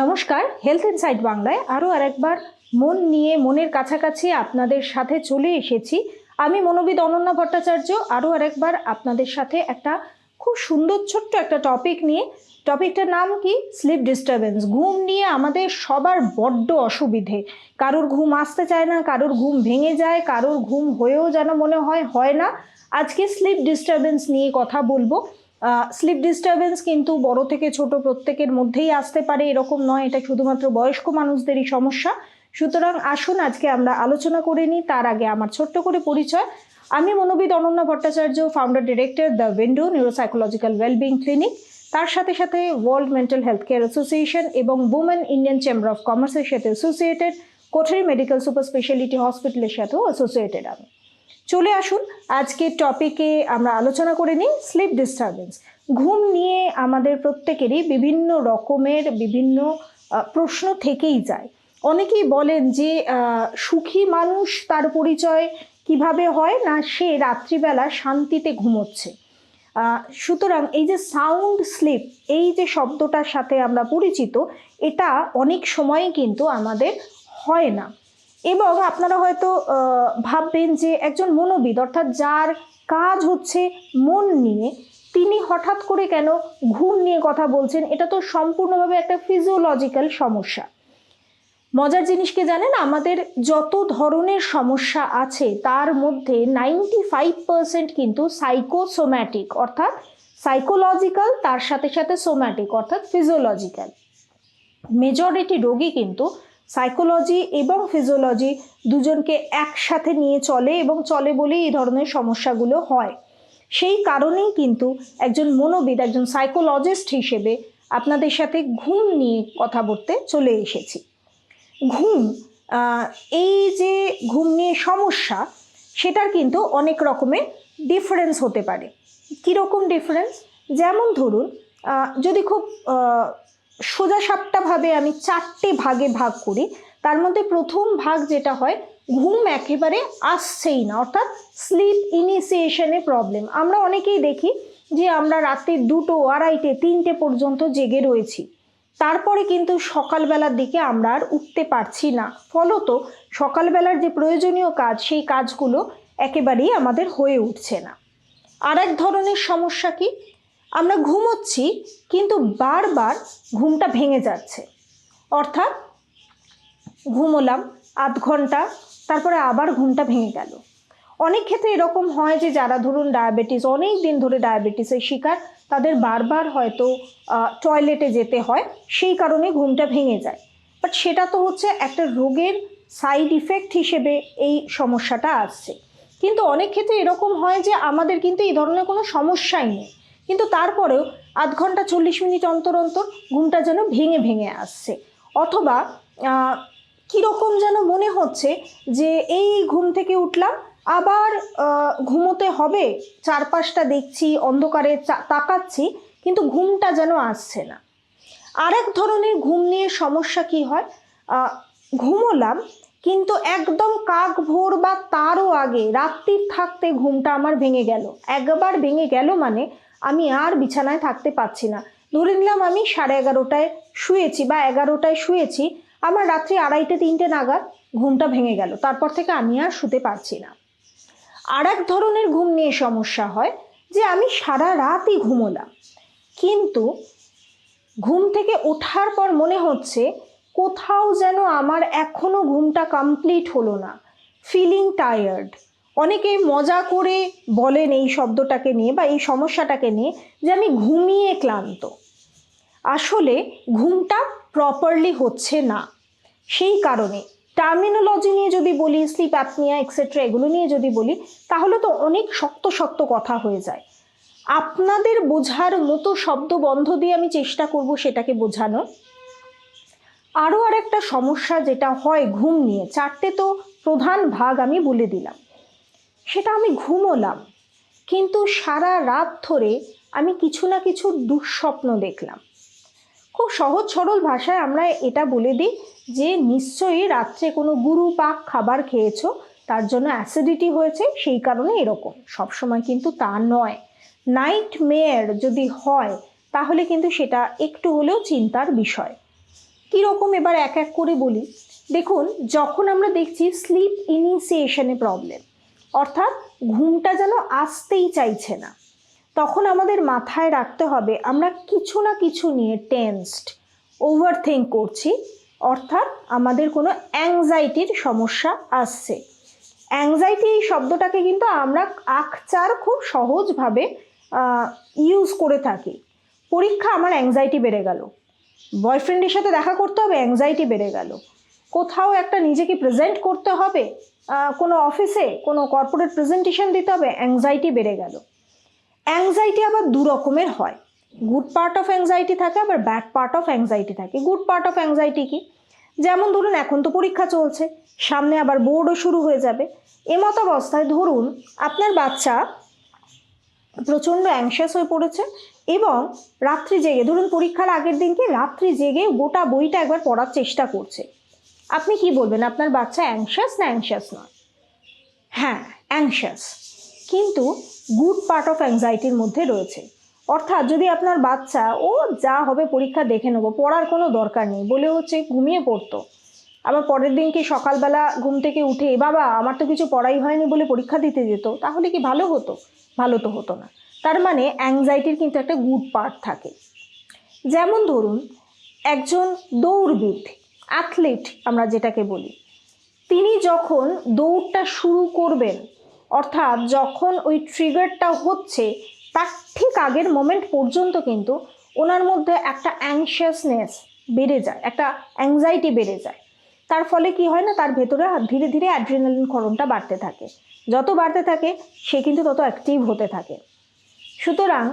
নমস্কার health insight বাংলায় আরও আরেকবার মন নিয়ে, মনের কাছাকাছি আপনাদের সাথে চলে এসেছি। আমি মনোবিদ অনন্যা ভট্টাচার্য, আরও আরেকবার আপনাদের সাথে একটা খুব সুন্দর ছোট্ট একটা টপিক নিয়ে। টপিকটার নাম কি? স্লিপ ডিস্টারবেন্স ঘুম নিয়ে আমাদের সবার বড্ড অসুবিধে। কারোর ঘুম আসতে চায় না, কারোর ঘুম ভেঙে যায়, কারোর ঘুম হয়েও যেন মনে হয় হয় না। আজকে স্লিপ ডিস্টারবেন্স নিয়ে কথা বলব। স্লিপ ডিস্টারবেন্স কিন্তু বড় থেকে ছোট প্রত্যেকের মধ্যেই আসতে পারে, এরকম নয়, এটা শুধুমাত্র বয়স্ক মানুষদেরই সমস্যা। সুতরাং আসুন, আজকে আমরা আলোচনা করে নিই, তার আগে আমার ছোট্ট করে পরিচয়। আমি মনোবিদ Ananya Bhattacharya founder director the window neuropsychological wellbeing clinic তার সাথে সাথে world mental health care association এবং উমেন ইন্ডিয়ান চেম্বার অফ কমার্সের সাথে associated Kothari medical super speciality হসপিটালের সাথেও অ্যাসোসিয়েটেড আমি। চলে আসুন। আজকের টপিকে আমরা আলোচনা করে নিই স্লিপ ডিস্টারবেন্স ঘুম নিয়ে আমাদের প্রত্যেকেরই বিভিন্ন রকমের বিভিন্ন প্রশ্ন থেকেই যায়। অনেকেই বলেন যে সুখী মানুষ তার পরিচয় কীভাবে হয়? না, সে রাত্রিবেলা শান্তিতে ঘুমোচ্ছে। সুতরাং এই যে সাউন্ড স্লিপ এই যে শব্দটার সাথে আমরা পরিচিত, এটা অনেক সময় কিন্তু আমাদের হয় না। এবং আপনারা হয়তো ভাববেন যে একজন মনোবিদ, অর্থাৎ যার কাজ হচ্ছে মন নিয়ে, তিনি হঠাৎ করে কেন ঘুম নিয়ে কথা বলছেন, এটা তো সম্পূর্ণভাবে একটা ফিজিওলজিক্যাল সমস্যা। মজার জিনিসকে জানেন? আমাদের যত ধরনের সমস্যা আছে, তার মধ্যে নাইনটি ফাইভ পার্সেন্ট কিন্তু সাইকোসোম্যাটিক অর্থাৎ সাইকোলজিক্যাল তার সাথে সাথে সোম্যাটিক অর্থাৎ ফিজিওলজিক্যাল মেজরিটি রোগী কিন্তু সাইকোলজি এবং ফিজিওলজি দুজনকে একসাথে নিয়ে চলে এবং চলে বলেই এই ধরনের সমস্যাগুলো হয়। সেই কারণেই কিন্তু একজন মনোবিদ, একজন সাইকোলজিস্ট হিসেবে আপনাদের সাথে ঘুম নিয়ে কথা বলতে চলে এসেছি। ঘুম এই যে ঘুম নিয়ে সমস্যা, সেটার কিন্তু অনেক রকমের ডিফারেন্স হতে পারে। কীরকম ডিফারেন্স যেমন ধরুন যদি খুব আহ, সোজা সাপটাভাবে আমি চারটে ভাগে ভাগ করি। তার মধ্যে প্রথম ভাগ যেটা হয় ঘুম একেবারে আসছেই না অর্থাৎ স্লিপ ইনিসিয়েশনে প্রবলেম আমরা অনেকেই দেখি যে আমরা রাতে দুটো আড়াইটে তিনটে পর্যন্ত জেগে রয়েছি। তারপরে কিন্তু সকালবেলার দিকে আমরা আর উঠতে পারছি না। ফলত সকালবেলার যে প্রয়োজনীয় কাজ সেই কাজগুলো একেবারেই আমাদের হয়ে উঠছে না। আর এক ধরনের সমস্যা কি? আমরা ঘুমোচ্ছি, কিন্তু বারবার ঘুমটা ভেঙে যাচ্ছে। অর্থাৎ ঘুমোলাম আধ ঘণ্টা, তারপরে আবার ঘুমটা ভেঙে গেল। অনেক ক্ষেত্রে এরকম হয় যে, যারা ধরুন ডায়াবেটিস অনেক দিন ধরে ডায়াবেটিসের শিকার, তাদের বারবার হয়তো টয়লেটে যেতে হয়, সেই কারণে ঘুমটা ভেঙে যায়। বাট সেটা তো হচ্ছে একটা রোগের সাইড ইফেক্ট হিসেবে এই সমস্যাটা আসছে। কিন্তু অনেক ক্ষেত্রে এরকম হয় যে, আমাদের কিন্তু এই ধরনের কোনো সমস্যাই নেই। কিন্তু তারপরেও আধ ঘণ্টা চল্লিশ মিনিট অন্তর অন্তর ঘুমটা যেন ভেঙে ভেঙে আসছে। অথবা কীরকম যেন মনে হচ্ছে যে এই ঘুম থেকে উঠলাম, আবার ঘুমোতে হবে, চারপাশটা দেখছি, অন্ধকারে তাকাচ্ছি, কিন্তু ঘুমটা যেন আসছে না। আরেক ধরনের ঘুম নিয়ে সমস্যা কি হয়? ঘুমোলাম, কিন্তু একদম কাক ভোর বা তারও আগে রাত্রির থাকতে ঘুমটা আমার ভেঙে গেল। একবার ভেঙে গেল মানে আমি আর বিছানায় থাকতে পারছি না। ধরে নিলাম আমি সাড়ে এগারোটায় শুয়েছি বা এগারোটায় শুয়েছি, আমার রাত্রি আড়াইটে, তিনটে নাগাদ ঘুমটা ভেঙে গেল। তারপর থেকে আমি আর শুতে পারছি না। আর এক ধরনের ঘুম নিয়ে সমস্যা হয় যে আমি সারা রাতই ঘুমোলাম। কিন্তু ঘুম থেকে ওঠার পর মনে হচ্ছে কোথাও যেন আমার এখনও ঘুমটা কমপ্লিট হলো না। ফিলিং টায়ার্ড অনেকে মজা করে বলেন এই শব্দটাকে নিয়ে বা এই সমস্যাটাকে নিয়ে যে আমি ঘুমিয়ে ক্লান্ত। আসলে ঘুমটা প্রপারলি হচ্ছে না। সেই কারণে টার্মিনোলজি নিয়ে যদি বলি স্লিপ অ্যাপনিয়া এক্সেট্রা এগুলো নিয়ে যদি বলি, তাহলে তো অনেক শক্ত শক্ত কথা হয়ে যায়। আপনাদের বোঝার মতো শব্দ বন্ধ দিয়ে আমি চেষ্টা করব সেটাকে বোঝানো আরও আরেকটা সমস্যা যেটা হয় ঘুম নিয়ে, চারটে তো প্রধান ভাগ আমি বলে দিলাম। সেটা আমি ঘুমোলাম। কিন্তু সারা রাত ধরে আমি কিছু না কিছু দুঃস্বপ্ন দেখলাম। খুব সহজ সরল ভাষায় আমরা এটা বলে দিই যে, নিশ্চয়ই রাত্রে কোনো গুরু পাক খাবার খেয়েছো, তার জন্য অ্যাসিডিটি হয়েছে, সেই কারণে এরকম। সবসময় কিন্তু তা নয়। নাইট মেয়ার যদি হয়, তাহলে কিন্তু সেটা একটু হলেও চিন্তার বিষয়। কীরকম এবার এক এক করে বলি। দেখুন, যখন আমরা দেখছি স্লিপ ইনিশিয়েশনে প্রবলেম অর্থাৎ ঘুমটা যেন আসতেই চাইছে না। তখন আমাদের মাথায় রাখতে হবে, আমরা কিছু না কিছু নিয়ে টেন্সড ওভার থিঙ্ক করছি, অর্থাৎ আমাদের কোনো অ্যাংজাইটির সমস্যা আসছে। অ্যাংজাইটি এই শব্দটাকে কিন্তু আমরা আকচার খুব সহজভাবে ইউজ করে থাকি। পরীক্ষা আমার অ্যাংজাইটি বেড়ে গেল। বয়ফ্রেন্ডের সাথে দেখা করতে হবে অ্যাংজাইটি বেড়ে গেল। কোথাও একটা নিজেকে প্রেজেন্ট করতে হবে। কোনো অফিসে কোনো কর্পোরেট প্রেজেন্টেশন দিতে হবে অ্যাংজাইটি বেড়ে গেল। অ্যাংজাইটি আবার দু রকমের হয়। গুড পার্ট অফ অ্যাংজাইটি থাকে, আবার ব্যাড পার্ট অফ অ্যাংজাইটি থাকে। গুড পার্ট অফ অ্যাংজাইটি কি? যেমন ধরুন, এখন তো পরীক্ষা চলছে, সামনে আবার বোর্ডও শুরু হয়ে যাবে। এমত অবস্থায় ধরুন, আপনার বাচ্চা প্রচণ্ড অ্যাংশাস হয়ে পড়েছে এবং রাত্রি জেগে, ধরুন পরীক্ষার আগের দিনকে রাত্রি জেগে গোটা বইটা একবার পড়ার চেষ্টা করছে। আপনি কি বলবেন, আপনার বাচ্চা অ্যাংশাস না অ্যাংশাস নয়? হ্যাঁ অ্যাংশাস কিন্তু গুড পার্ট অফ অ্যাংজাইটির মধ্যে রয়েছে। অর্থাৎ যদি আপনার বাচ্চা, ও যা হবে পরীক্ষা দেখে নেব, পড়ার কোনো দরকার নেই, বলে হচ্ছে ঘুমিয়ে পড়তো। আবার পরের দিন কি সকালবেলা ঘুম থেকে উঠে বাবা, আমার তো কিছু পড়াই হয়নি বলে পরীক্ষা দিতে যেত তাহলে কি ভালো হতো? ভালো তো হতো না। তার মানে অ্যাংজাইটির কিন্তু একটা গুড পার্ট থাকে। যেমন ধরুন, একজন দৌড়বিদ। অ্যাথলিট আমরা যেটাকে বলি। তিনি যখন দৌড়টা শুরু করবেন, অর্থাৎ যখন ওই ট্রিগারটা হচ্ছে, তার ঠিক আগের মোমেন্ট পর্যন্ত কিন্তু ওনার মধ্যে একটা অ্যাংশিয়াসনেস বেড়ে যায়, একটা অ্যাংজাইটি বেড়ে যায়। তার ফলে কি হয় না, তার ভেতরে ধীরে ধীরে অ্যাড্রিনালিন ক্ষরণটা বাড়তে থাকে। যত বাড়তে থাকে, সে কিন্তু তত অ্যাক্টিভ হতে থাকে। সুতরাং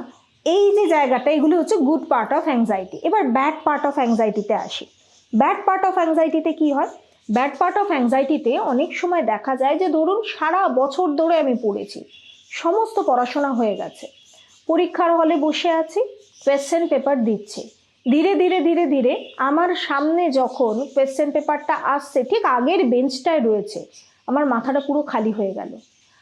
এই যে জায়গাটা, এগুলি হচ্ছে গুড পার্ট অফ অ্যাংজাইটি এবার ব্যাড পার্ট অফ অ্যাংজাইটিতে আসি। ব্যাড পার্ট অফ অ্যাংজাইটিতে কি হয়? ব্যাড পার্ট অফ অ্যাংজাইটিতে অনেক সময় দেখা যায় যে, ধরুন সারা বছর ধরে আমি পড়েছি। সমস্ত পড়াশোনা হয়ে গেছে। পরীক্ষার হলে বসে আছি কোয়েশ্চেন পেপার দিচ্ছি। ধীরে ধীরে ধীরে ধীরে আমার সামনে যখন কোয়েশ্চেন পেপারটা আসছে, ঠিক আগের বেঞ্চটায় রয়েছে, আমার মাথাটা পুরো খালি হয়ে গেল।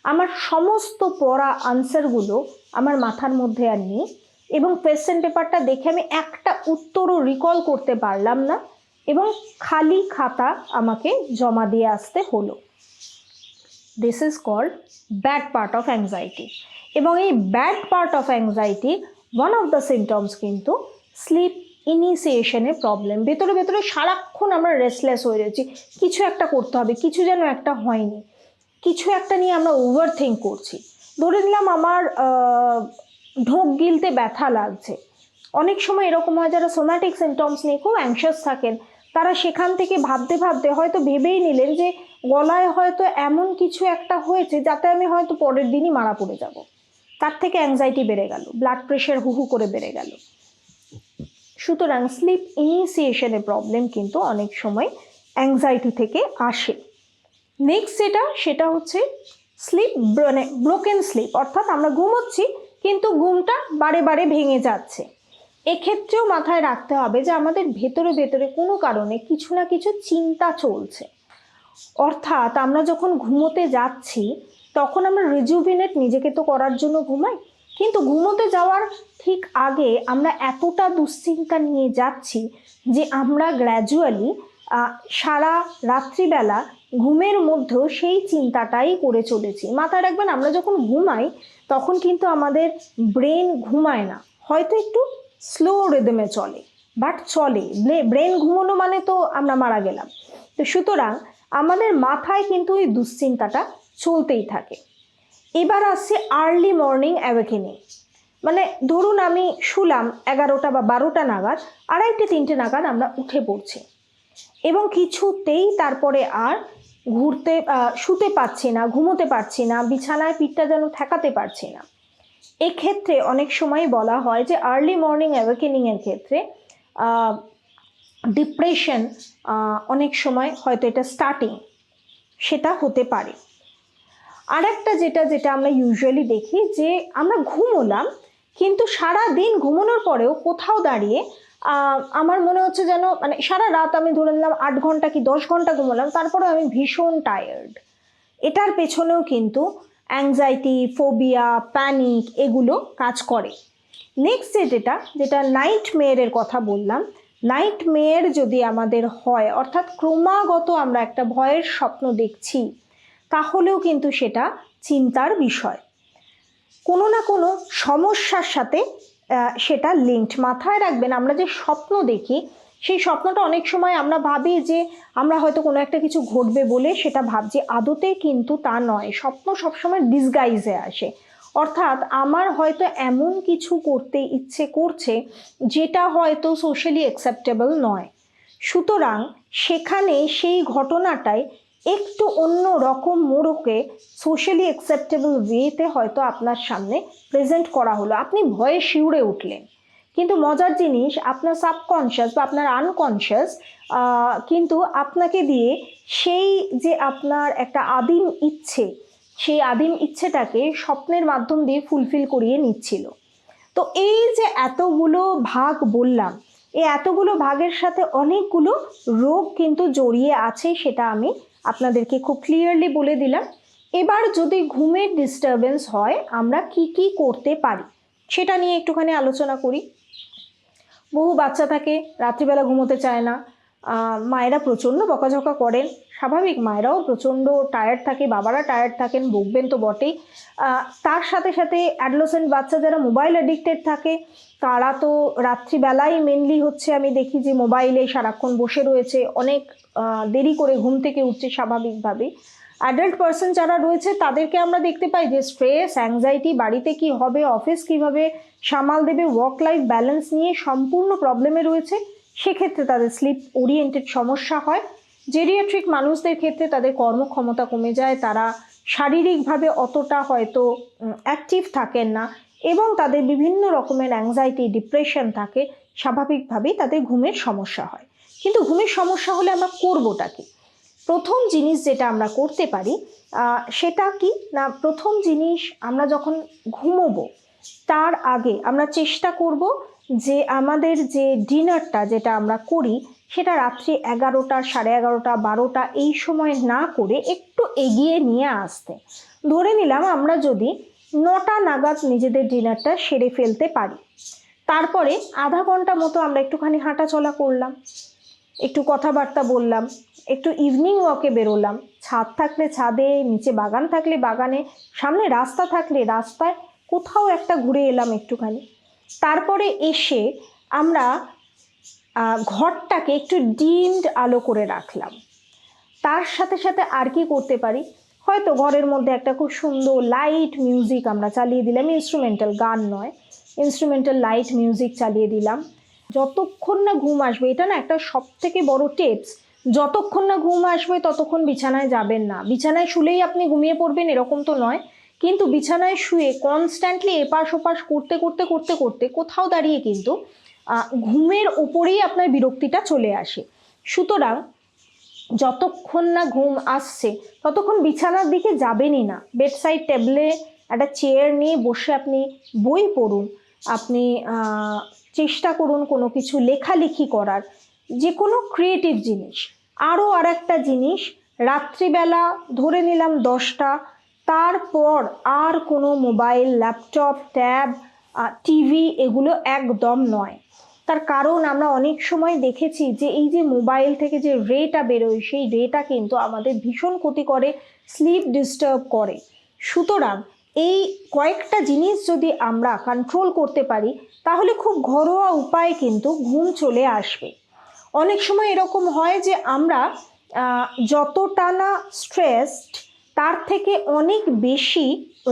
আমার সমস্ত পড়া আনসারগুলো আমার মাথার মধ্যে আর নেই এবং কোয়েশ্চেন পেপারটা দেখে আমি একটা উত্তরও রিকল করতে পারলাম না। এবং খালি খাতা আমাকে জমা দিয়ে আসতে হলো। This is called bad part of anxiety এবং এই bad part of anxiety one of the symptoms কিন্তু স্লিপ ইনিশিয়েশনের প্রবলেম ভেতরে ভেতরে সারাক্ষণ আমরা রেস্টলেস হয়ে রয়েছি। কিছু একটা করতে হবে, কিছু যেন একটা হয়নি। কিছু একটা নিয়ে আমরা ওভার থিঙ্ক করছি। ধরে নিলাম আমার ঢোক গিলতে ব্যথা লাগছে। অনেক সময় এরকম হয় যারা সোম্যাটিক সিমটমস নিয়ে খুব অ্যাংশাস থাকেন তারা সেখান থেকে ভাবতে ভাবতে হয়তো ভেবেই নিলেন যে গলায় হয়তো এমন কিছু একটা হয়েছে যাতে আমি হয়তো পরের দিনই মারা পড়ে যাব। তার থেকে অ্যাংজাইটি বেড়ে গেল ব্লাড প্রেশার হুহু করে বেড়ে গেল। সুতরাং স্লিপ ইনিশিয়েশনের প্রবলেম কিন্তু অনেক সময় অ্যাংজাইটি থেকে আসে। নেক্সট যেটা, সেটা হচ্ছে স্লিপ ব্রোকেন স্লিপ অর্থাৎ আমরা ঘুমোচ্ছি, কিন্তু ঘুমটা বারে বারে ভেঙে যাচ্ছে। এক্ষেত্রেও মাথায় রাখতে হবে যে আমাদের ভেতরে ভেতরে কোনো কারণে কিছু না কিছু চিন্তা চলছে। অর্থাৎ আমরা যখন ঘুমোতে যাচ্ছি, তখন আমরা রিজুভিনেট নিজেকে তো করার জন্য ঘুমাই, কিন্তু ঘুমোতে যাওয়ার ঠিক আগে আমরা এতটা দুশ্চিন্তা নিয়ে যাচ্ছি যে আমরা গ্র্যাজুয়ালি সারা রাত্রিবেলা ঘুমের মধ্যেও সেই চিন্তাটাই করে চলেছি। মাথায় রাখবেন, আমরা যখন ঘুমাই, তখন কিন্তু আমাদের ব্রেন ঘুমায় না। হয়তো একটু স্লো রিদমে চলে। বাট চলে। ব্রেন ঘুমানো মানে তো আমরা মারা গেলাম। তো সুতরাং আমাদের মাথায় কিন্তু ওই দুশ্চিন্তাটা চলতেই থাকে। এবার আসছে আর্লি মর্নিং অ্যাওয়েকেনিং মানে ধরুন আমি শুলাম এগারোটা বা বারোটা নাগাদ, আড়াইটে, তিনটে নাগাদ আমরা উঠে পড়ছি। এবং কিছুতেই তারপরে আর ঘুরতে শুতে পারছি না, ঘুমোতে পারছি না, বিছানায় পিঠটা যেন ঠেকাতে পারছি না। এক্ষেত্রে অনেক সময় বলা হয় যে আর্লি মর্নিং অ্যাওয়েকেনিংয়ের ক্ষেত্রে ডিপ্রেশন অনেক সময় হয়তো এটা স্টার্টিং সেটা হতে পারে। আর একটা যেটা যেটা আমরা ইউজুয়ালি দেখি যে আমরা ঘুমোলাম, কিন্তু সারা দিন ঘুমানোর পরেও কোথাও দাঁড়িয়ে আমার মনে হচ্ছে যেন মানে সারা রাত আমি ধরে নিলাম আট ঘণ্টা কি দশ ঘণ্টা ঘুমোলাম তারপরে আমি ভীষণ টায়ার্ড এটার পেছনেও কিন্তু অ্যাংজাইটি ফোবিয়া প্যানিক এগুলো কাজ করে। নেক্সট যে যেটা যেটা নাইট মেয়ারের কথা বললাম নাইট মেয়ের যদি আমাদের হয়, অর্থাৎ ক্রমাগত আমরা একটা ভয়ের স্বপ্ন দেখছি, তাহলেও কিন্তু সেটা চিন্তার বিষয়। কোনো না কোনো সমস্যার সাথে সেটা লিঙ্কড মাথায় রাখবেন, আমরা যে স্বপ্ন দেখি সেই স্বপ্নটা অনেক সময় আমরা ভাবি যে আমরা হয়তো কোনো একটা কিছু ঘটবে বলে সেটা ভাবছি। আদতে কিন্তু তা নয়। স্বপ্ন সবসময় ডিসগাইজে আসে। অর্থাৎ আমার হয়তো এমন কিছু করতে ইচ্ছে করছে যেটা হয়তো সোশ্যালি অ্যাকসেপ্টেবল নয়। সুতরাং সেখানে সেই ঘটনাটাই একটু অন্য রকম মোড়কে সোশ্যালি অ্যাকসেপ্টেবল ওয়েতে হয়তো আপনার সামনে প্রেজেন্ট করা হলো। আপনি ভয়ে শিউরে উঠলেন। কিন্তু মজার জিনিস, আপনার সাবকনশিয়াস বা আপনার আনকনশিয়াস কিন্তু আপনাকে দিয়ে সেই যে আপনার একটা আদিম ইচ্ছে, সেই আদিম ইচ্ছেটাকে স্বপ্নের মাধ্যম দিয়ে ফুলফিল করিয়ে নিচ্ছিল। তো এই যে এতগুলো ভাগ বললাম, এই এতগুলো ভাগের সাথে অনেকগুলো রোগ কিন্তু জড়িয়ে আছে সেটা আমি আপনাদেরকে খুব ক্লিয়ারলি বলে দিলাম। এবার যদি ঘুমের ডিস্টারবেন্স হয়, আমরা কি কি করতে পারি, সেটা নিয়ে একটুখানি আলোচনা করি। বহু বাচ্চা থাকে, রাত্রিবেলা ঘুমোতে চায় না। মায়েরা প্রচণ্ড বকাঝকা করেন। স্বাভাবিক মায়েরাও প্রচণ্ড টায়ার্ড থাকে, বাবারা টায়ার্ড থাকেন, বকবেন তো বটেই। তার সাথে সাথে অ্যাডলোসেন্ট বাচ্চা যারা মোবাইল অ্যাডিক্টেড থাকে, তারা তো রাত্রিবেলাই মেনলি হচ্ছে আমি দেখি যে মোবাইলে সারাক্ষণ বসে রয়েছে, অনেক দেরি করে ঘুম থেকে উঠছে স্বাভাবিকভাবেই। অ্যাডাল্ট পার্সন যারা রয়েছে, তাদেরকে আমরা দেখতে পাই যে স্ট্রেস অ্যাংজাইটি বাড়িতে কি হবে অফিস কীভাবে সামাল দেবে ওয়ার্ক লাইফ ব্যালেন্স নিয়ে সম্পূর্ণ প্রবলেমে রয়েছে। সেক্ষেত্রে তাদের স্লিপ ওরিয়েন্টেড সমস্যা হয়। জেরিয়াট্রিক মানুষদের ক্ষেত্রে তাদের কর্মক্ষমতা কমে যায়, তারা শারীরিকভাবে অতটা হয়তো অ্যাক্টিভ থাকেন না এবং তাদের বিভিন্ন রকমের অ্যাংজাইটি ডিপ্রেশন থাকে। স্বাভাবিকভাবেই তাদের ঘুমের সমস্যা হয়। কিন্তু ঘুমের সমস্যা হলে আমরা করবোটা কি? প্রথম জিনিস যেটা আমরা করতে পারি সেটা কি? না, প্রথম জিনিস আমরা যখন ঘুমোবো, তার আগে আমরা চেষ্টা করব যে আমাদের যে ডিনারটা যেটা আমরা করি, সেটা রাত্রি এগারোটা, সাড়ে এগারোটা, বারোটা এই সময় না করে একটু এগিয়ে নিয়ে আসতে। ধরে নিলাম আমরা যদি নটা নাগাদ নিজেদের ডিনারটা সেরে ফেলতে পারি, তারপরে আধা ঘণ্টা মতো আমরা একটুখানি হাঁটাচলা করলাম। একটু কথাবার্তা বললাম, একটু ইভিনিং ওয়াকে বেরোলাম। ছাদ থাকলে ছাদে, নিচে বাগান থাকলে বাগানে, সামনে রাস্তা থাকলে রাস্তায়, কোথাও একটা ঘুরে এলাম একটুখানি। তারপরে এসে আমরা ঘরটাকে একটু ডিমড আলো করে রাখলাম। তার সাথে সাথে আর কি করতে পারি? হয়তো ঘরের মধ্যে একটা খুব সুন্দর লাইট মিউজিক আমরা চালিয়ে দিলাম। ইনস্ট্রুমেন্টাল গান নয় ইনস্ট্রুমেন্টাল লাইট মিউজিক চালিয়ে দিলাম। যতক্ষণ না ঘুম আসবে, এটা না একটা সব থেকে বড় টিপস যতক্ষণ না ঘুম আসবে ততক্ষণ বিছানায় যাবেন না। বিছানায় শুলেই আপনি ঘুমিয়ে পড়বেন এরকম তো নয়, কিন্তু বিছানায় শুয়ে কনস্ট্যান্টলি এপাশ ওপাশ করতে করতে করতে করতে কোথাও দাঁড়িয়ে কিন্তু ঘুমের ওপরেই আপনার বিরক্তিটা চলে আসে। সুতরাং যতক্ষণ না ঘুম আসছে, ততক্ষণ বিছানার দিকে যাবেনই না। বেডসাইড টেবিলে একটা চেয়ার নিয়ে বসে আপনি বই পড়ুন। আপনি চেষ্টা করুন কোনো কিছু লেখালেখি করার। যে কোনো ক্রিয়েটিভ জিনিস। আরও আর একটা জিনিস, রাত্রিবেলা ধরে নিলাম দশটা, তারপর আর কোনো মোবাইল ল্যাপটপ ট্যাব টিভি এগুলো একদম নয়। তার কারণ আমরা অনেক সময় দেখেছি যে এই যে মোবাইল থেকে যে রেটা বেরোয়, সেই রেটা কিন্তু আমাদের ভীষণ ক্ষতি করে স্লিপ ডিস্টার্ব করে। সুতরাং এই কয়েকটা জিনিস যদি আমরা কন্ট্রোল করতে পারি, তাহলে খুব ঘরোয়া উপায়ে কিন্তু ঘুম চলে আসবে। অনেক সময় এরকম হয় যে আমরা যতটা না স্ট্রেসড তার থেকে অনেক বেশি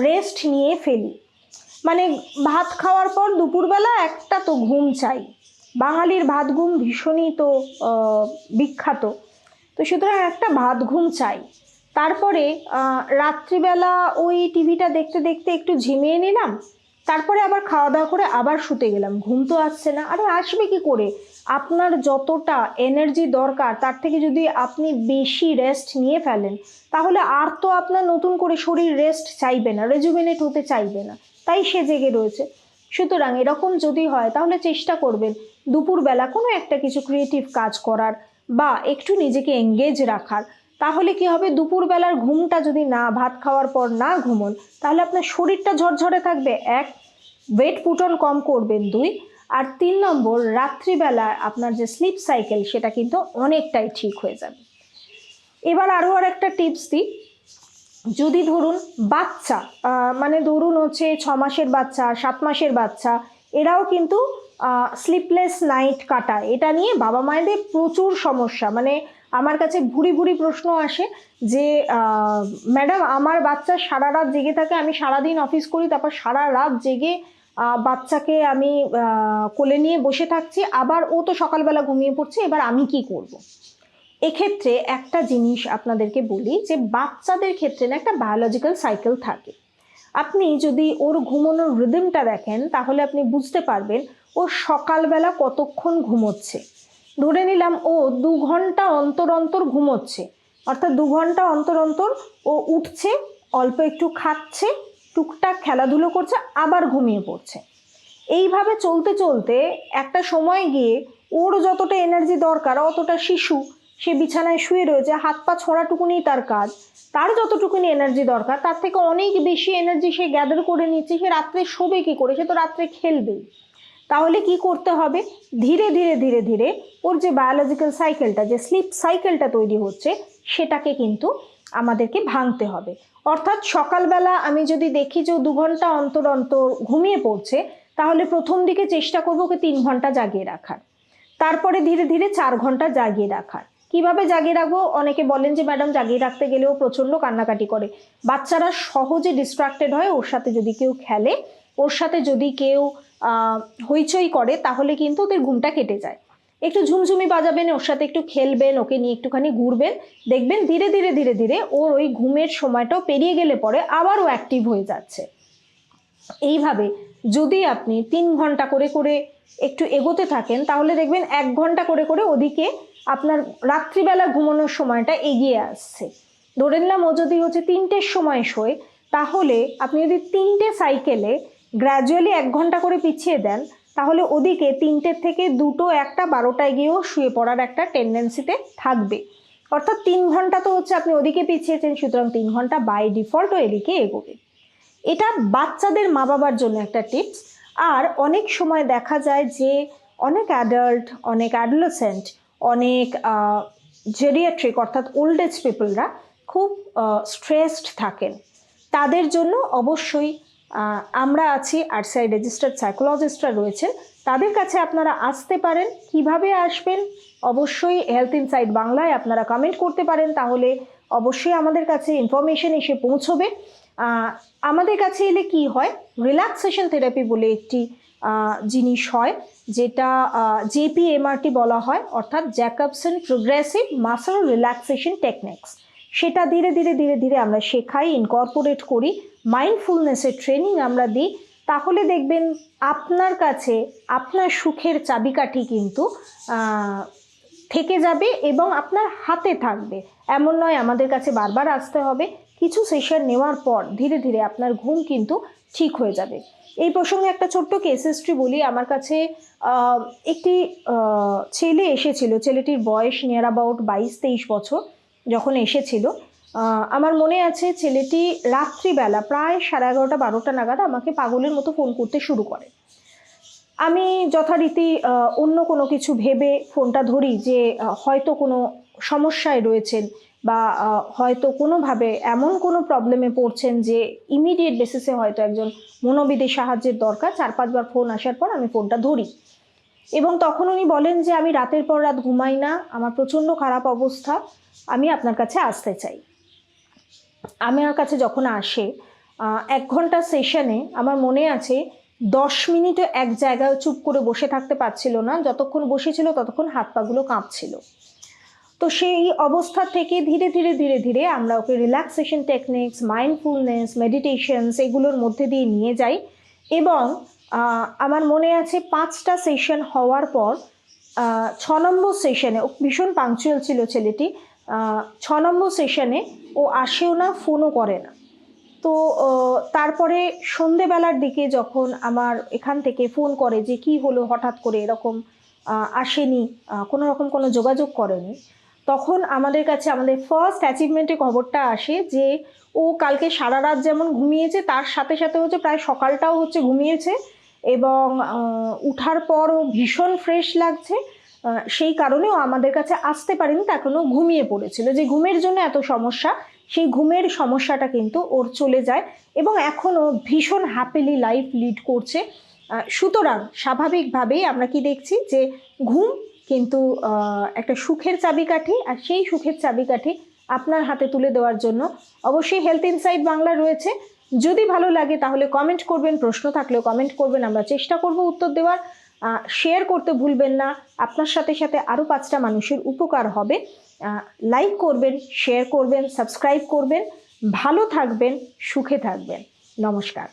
রেস্ট নিয়ে ফেলি। মানে ভাত খাওয়ার পর দুপুরবেলা একটা তো ঘুম চাই। বাঙালির ভাত ঘুম ভীষণই তো বিখ্যাত। তো সুতরাং একটা ভাত ঘুম চাই। তারপরে রাত্রিবেলা ওই টিভিটা দেখতে দেখতে একটু ঝিমিয়ে নিলাম, তারপরে আবার খাওয়া দাওয়া করে আবার শুতে গেলাম। ঘুম তো আসছে না। আরে আসবে কি করে? আপনার যতটা এনার্জি দরকার, তার থেকে যদি আপনি বেশি রেস্ট নিয়ে ফেলেন, তাহলে আর তো আপনার নতুন করে শরীর রেস্ট চাইবে না রেজুমিনেট হতে চাইবে না। তাই সে জেগে রয়েছে। সুতরাং এরকম যদি হয়, তাহলে চেষ্টা করবেন দুপুরবেলা কোনো একটা কিছু ক্রিয়েটিভ কাজ করার বা একটু নিজেকে এঙ্গেজ রাখার। তাহলে কি হবে? দুপুরবেলার ঘুমটা যদি না, ভাত খাওয়ার পর না ঘুমন, তাহলে আপনার শরীরটা ঝরঝরে থাকবে। এক ওয়েট পুটন কম করবেন। দুই, আর তিন নম্বর, রাত্রিবেলা আপনার যে স্লিপ সাইকেল সেটা কিন্তু অনেকটাই ঠিক হয়ে যাবে। এবার আরও আর একটা টিপস দিই। যদি ধরুন বাচ্চা মানে ধরুন হচ্ছে ছ মাসের বাচ্চা, সাত মাসের বাচ্চা, এরাও কিন্তু স্লিপলেস নাইট কাটায়। এটা নিয়ে বাবা মায়েদের প্রচুর সমস্যা। মানে আমার কাছে ভুরি ভুরি প্রশ্ন আসে যে ম্যাডাম, আমার বাচ্চা সারা রাত জেগে থাকে, আমি সারাদিন অফিস করি, তারপর সারা রাত জেগে বাচ্চাকে আমি কোলে নিয়ে বসে থাকছি, আবার ও তো সকালবেলা ঘুমিয়ে পড়ছে, এবার আমি কি করব। এক্ষেত্রে একটা জিনিস আপনাদেরকে বলি যে, বাচ্চাদের ক্ষেত্রে না একটা বায়োলজিক্যাল সাইকেল থাকে আপনি যদি ওর ঘুমানোর রিদমটা দেখেন, তাহলে আপনি বুঝতে পারবেন ও সকালবেলা কতক্ষণ ঘুমোচ্ছে ধরে নিলাম ও দু ঘণ্টা অন্তর অন্তর ঘুমোচ্ছে। অর্থাৎ দু ঘণ্টা অন্তর অন্তর ও উঠছে, অল্প একটু খাচ্ছে, টুকটাক খেলাধুলো করছে, আবার ঘুমিয়ে পড়ছে। এইভাবে চলতে চলতে একটা সময় গিয়ে ওর যতটা এনার্জি দরকার, অতটা শিশু, সে বিছানায় শুয়ে রয়েছে, হাত পা ছোঁড়াটুকুনি তার কাজ, তার যতটুকুনি এনার্জি দরকার, তার থেকে অনেক বেশি এনার্জি সে গ্যাদার করে নিচ্ছে, সে রাত্রে শোবে কী করে? সে তো রাত্রে খেলবেই। তাহলে কি করতে হবে? ধীরে ধীরে ধীরে ধীরে ওর যে বায়োলজিক্যাল সাইকেলটা যে স্লিপ সাইকেলটা তৈরি হচ্ছে, সেটাকে কিন্তু আমাদেরকে ভাঙতে হবে। অর্থাৎ সকালবেলা আমি যদি দেখি যে দু ঘণ্টা অন্তর অন্তর ঘুমিয়ে পড়ছে, তাহলে প্রথম দিকে চেষ্টা করব ওকে তিন ঘণ্টা জাগিয়ে রাখার। তারপরে ধীরে ধীরে চার ঘণ্টা জাগিয়ে রাখার। কীভাবে জাগিয়ে রাখব? অনেকে বলেন যে, ম্যাডাম, জাগিয়ে রাখতে গেলেও প্রচণ্ড কান্নাকাটি করে। বাচ্চারা সহজে ডিস্ট্রাক্টেড হয়, ওর সাথে যদি কেউ খেলে, ওর সাথে যদি কেউ হইচই করে, তাহলে কিন্তু ওদের ঘুমটা কেটে যায়। একটু ঝুমঝুমি বাজাবেন, ওর সাথে একটু খেলবেন, ওকে নিয়ে একটুখানি ঘুরবেন, দেখবেন ধীরে ধীরে ধীরে ধীরে ওর ওই ঘুমের সময়টাও পেরিয়ে গেলে পরে আবারও অ্যাক্টিভ হয়ে যাচ্ছে। এইভাবে যদি আপনি তিন ঘণ্টা করে করে একটু এগোতে থাকেন, তাহলে দেখবেন এক ঘণ্টা করে করে ওদিকে আপনার রাত্রিবেলা ঘুমানোর সময়টা এগিয়ে আসছে। ধরে নিলাম ও যদি হচ্ছে তিনটের সময় শোয়, তাহলে আপনি যদি তিনটে সাইকেলে গ্র্যাজুয়ালি এক ঘণ্টা করে পিছিয়ে দেন, তাহলে ওদিকে তিনটের থেকে দুটো, একটা বারোটায় গিয়েও শুয়ে পড়ার একটা টেন্ডেন্সিতে থাকবে। অর্থাৎ তিন ঘণ্টা তো হচ্ছে আপনি ওদিকে পিছিয়েছেন, সুতরাং তিন ঘণ্টা বাই ডিফল্ট ও এদিকে এগোবে। এটা বাচ্চাদের মা বাবার জন্য একটা টিপস আর অনেক সময় দেখা যায় যে অনেক অ্যাডাল্ট অনেক অ্যাডোলেসেন্ট অনেক জেরিয়াট্রিক অর্থাৎ ওল্ড এজ পিপলরা খুব স্ট্রেসড থাকেন। তাদের জন্য অবশ্যই আমরা আছি আরসিআই রেজিস্টার্ড সাইকোলজিস্টরা রয়েছেন তাদের কাছে আপনারা আসতে পারেন, কীভাবে আসবেন? অবশ্যই হেলথ ইনসাইট বাংলায় আপনারা কমেন্ট করতে পারেন, তাহলে অবশ্যই আমাদের কাছে ইনফরমেশন এসে পৌঁছবে। আমাদের কাছে এলে কি হয়? রিল্যাক্সেশন থেরাপি বলে একটি জিনিস হয়, যেটা জেপিএমআরটি বলা হয়, অর্থাৎ Jacobson progressive muscle relaxation techniques সেটা ধীরে ধীরে ধীরে ধীরে আমরা শেখাই ইনকর্পোরেট করি। মাইন্ডফুলনেসের ট্রেনিং আমরা দিই, তাহলে দেখবেন আপনার কাছে আপনার সুখের চাবিকাঠি কিন্তু থেকে যাবে এবং আপনার হাতে থাকবে। এমন নয়, আমাদের কাছে বারবার আসতে হবে। কিছু সেশন নেওয়ার পর ধীরে ধীরে আপনার ঘুম কিন্তু ঠিক হয়ে যাবে। এই প্রসঙ্গে একটা ছোট্ট কেস হিস্ট্রি বলি। আমার কাছে একটি ছেলে এসেছিল। ছেলেটির বয়স নিয়ার অ্যাবাউট বাইশ তেইশ বছর। যখন এসেছিল আমার মনে আছে ছেলেটি রাত্রিবেলা প্রায় সাড়ে এগারোটা, বারোটা নাগাদ আমাকে পাগলের মতো ফোন করতে শুরু করে। আমি যথারীতি অন্য কোনো কিছু ভেবে ফোনটা ধরি যে হয়তো কোনো সমস্যায় রয়েছেন বা হয়তো কোনোভাবে এমন কোনো প্রবলেমে পড়ছেন যে ইমিডিয়েট বেসিসে হয়তো একজন মনোবিদের সাহায্যের দরকার। চার, পাঁচবার ফোন আসার পর আমি ফোনটা ধরি। এবং তখন উনি বলেন যে, আমি রাতের পর রাত ঘুমাই না, আমার প্রচণ্ড খারাপ অবস্থা, আমি আপনার কাছে আসতে চাই। আমার কাছে যখন আসে এক ঘণ্টা সেশনে আমার মনে আছে দশ মিনিটও এক জায়গায় চুপ করে বসে থাকতে পারছিল না। যতক্ষণ বসেছিল ততক্ষণ হাত পাগুলো কাঁপছিল। তো সেই অবস্থা থেকে ধীরে ধীরে ধীরে ধীরে আমরা okay relaxation techniques mindfulness meditations এগুলোর মধ্যে দিয়ে নিয়ে যাই এবং আমার মনে আছে পাঁচটা সেশন হওয়ার পর ছ নম্বর সেশনে ভীষণ পাংচুয়াল ছিল ছেলেটি ছ নম্বর সেশনে ও আসেও না, ফোনও করে না। তো তারপরে সন্ধেবেলার দিকে যখন আমার এখান থেকে ফোন করে যে কি হলো হঠাৎ করে এরকম আসেনি কোনো রকম কোনো যোগাযোগ করেনি, তখন আমাদের কাছে আমাদের ফার্স্ট অ্যাচিভমেন্টের খবরটা আসে যে ও কালকে সারা রাত যেমন ঘুমিয়েছে, তার সাথে সাথে হচ্ছে প্রায় সকালটাও হচ্ছে ঘুমিয়েছে এবং উঠার পর ও ভীষণ ফ্রেশ লাগছে। সেই কারণেও আমাদের কাছে আসতে পারেনি তখনও ঘুমিয়ে পড়েছিল। যে ঘুমের জন্য এত সমস্যা, সেই ঘুমের সমস্যাটা কিন্তু ওর চলে যায় এবং এখনও ভীষণ হ্যাপিলি লাইফ লিড করছে। সুতরাং স্বাভাবিকভাবেই আমরা কি দেখছি যে ঘুম কিন্তু একটা সুখের চাবিকাঠি আর সেই সুখের চাবিকাঠি আপনার হাতে তুলে দেওয়ার জন্য অবশ্যই হেলথ ইনসাইট বাংলা রয়েছে। যদি ভালো লাগে তাহলে কমেন্ট করবেন, প্রশ্ন থাকলেও কমেন্ট করবেন, আমরা চেষ্টা করব উত্তর দেওয়ার। শেয়ার করতে ভুলবেন না। আপনার সাথে সাথে আরও পাঁচটা মানুষের উপকার হবে। লাইক করবেন শেয়ার করবেন সাবস্ক্রাইব করবেন। ভালো থাকবেন, সুখে থাকবেন। নমস্কার।